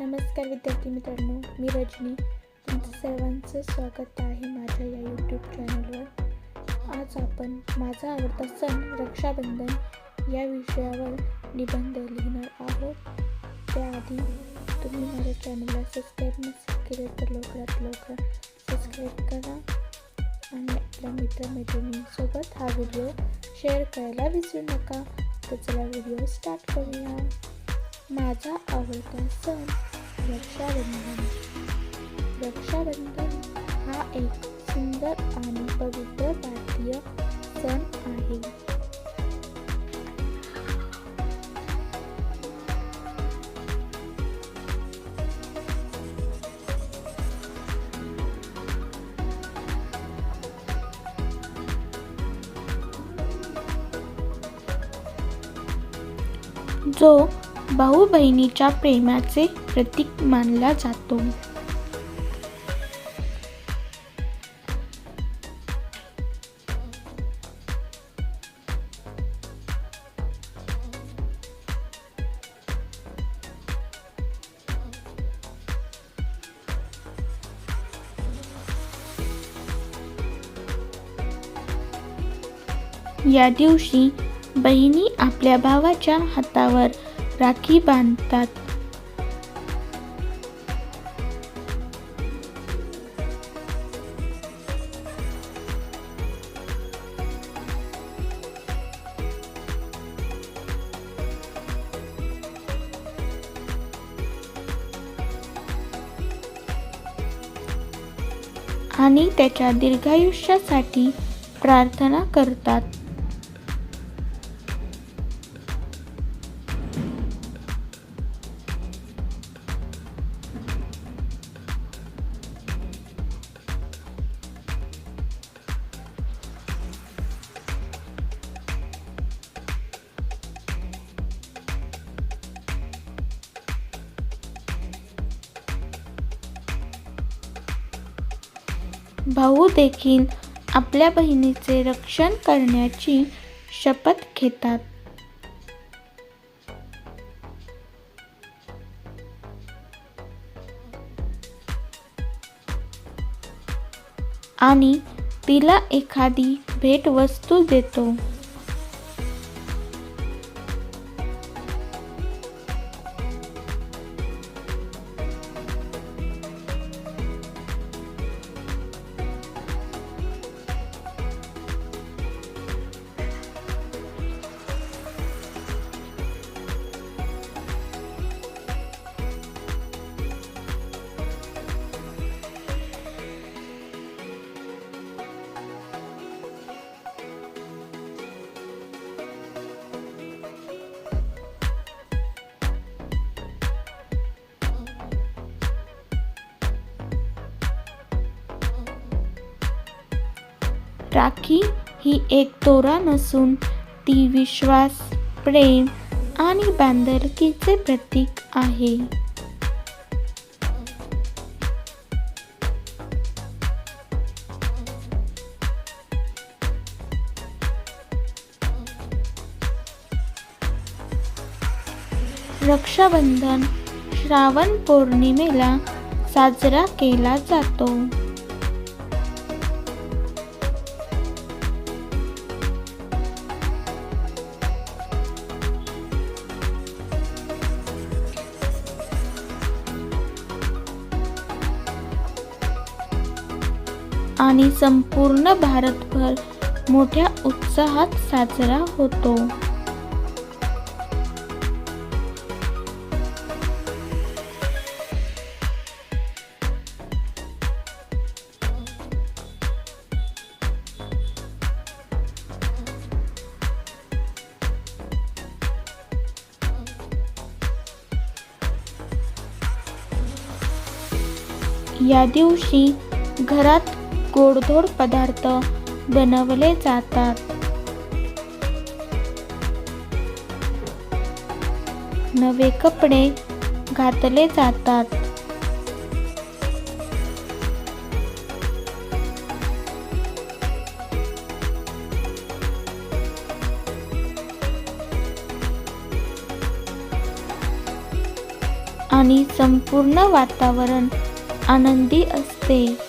नमस्कार विद्यार्थी मित्रांनो मी रजनी. तुमचं सर्वांचं स्वागत आहे माझ्या या यूट्यूब चॅनलवर आज आपण माझा आवडता सण रक्षाबंधन या विषयावर निबंध लिहिणार आहोत. त्याआधी तुम्ही माझ्या चॅनलला सबस्क्राईब नसेल केलं तर लवकरात लवकर सबस्क्राईब करा. आणि आपल्या मित्रमैत्रिणींसोबत हा व्हिडिओ शेअर करायला विसरू नका. तर चला व्हिडिओ स्टार्ट करूया. माझा आवडता सण रक्षाबंधन रक्षाबंधन हा एक सुंदर आणि पवित्र भारतीय सण आहे. जो भाऊ बहिणीच्या प्रेमाचे प्रतीक मानला जातो. या दिवशी बहिणी आपल्या भावाच्या हातावर राखी बांधतात. आणि त्याच्या दीर्घायुष्यासाठी प्रार्थना करतात. भाऊ देखील आपल्या बहिणीचे रक्षण करण्याची शपथ घेतात. आणि तिला एखादी भेटवस्तू देतो. राखी ही एक तोरा नसून ती विश्वास प्रेम आणि बांधलकीचे प्रतीक आहे. रक्षाबंधन श्रावण पौर्णिमेला साजरा केला जातो. आणि संपूर्ण भारतभर मोठ्या उत्साहात साजरा होतो. या दिवशी घरात गोडधोड पदार्थ बनवले जातात. नवे कपडे घातले जातात. आणि संपूर्ण वातावरण आनंदी असते.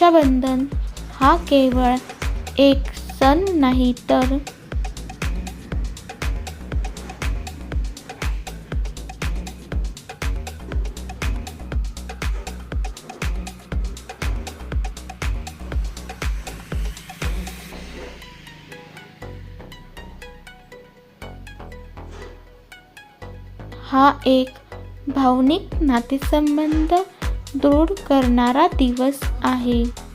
रक्षाबंधन हा केवळ एक सण नाही तर हा एक भावनिक नातेसंबंध दृढ करणारा दिवस आहे.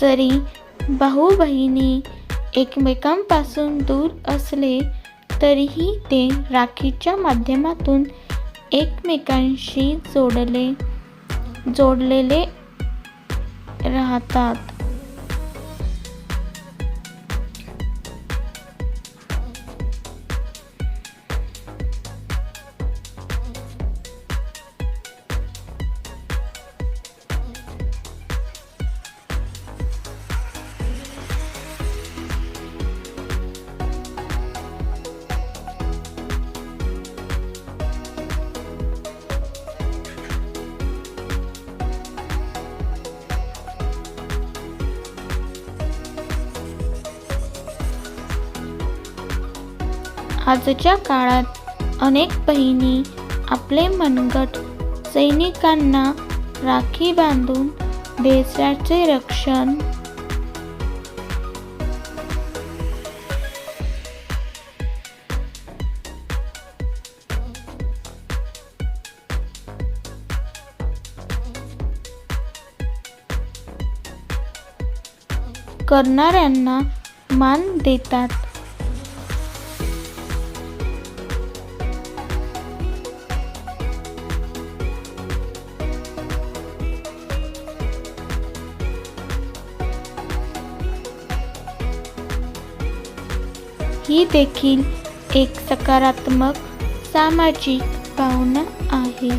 जरी भाऊ बहिणी एकमेकांपासून दूर असले तरीही ते राखीच्या माध्यमातून एकमेकांशी जोडले जोडलेले राहतात. आजच्या काळात अनेक बहिणी आपले मनगट सैनिकांना राखी बांधून देशाचे रक्षण करणाऱ्यांना मान देतात. ही देखील एक सकारात्मक सामाजिक भावना आहे.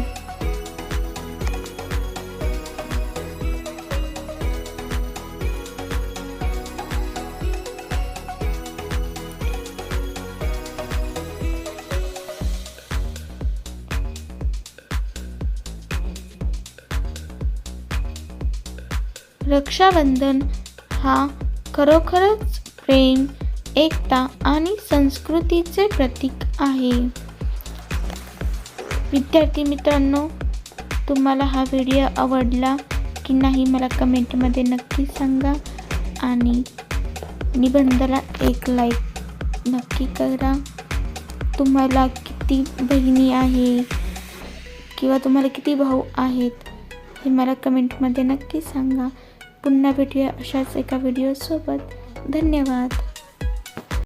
रक्षाबंधन हा खरोखरच प्रेम एकता आणि संस्कृतीचे प्रतीक आहे. विद्यार्थी मित्रांनो तुम्हाला हा व्हिडिओ आवडला की नाही मला कमेंटमध्ये नक्की सांगा आणि निबंधाला एक लाईक नक्की करा. तुम्हाला किती बहिणी आहे किंवा तुम्हाला किती भाऊ आहेत हे मला कमेंटमध्ये नक्की सांगा. पुन्हा भेटूया अशाच एका व्हिडिओसोबत धन्यवाद.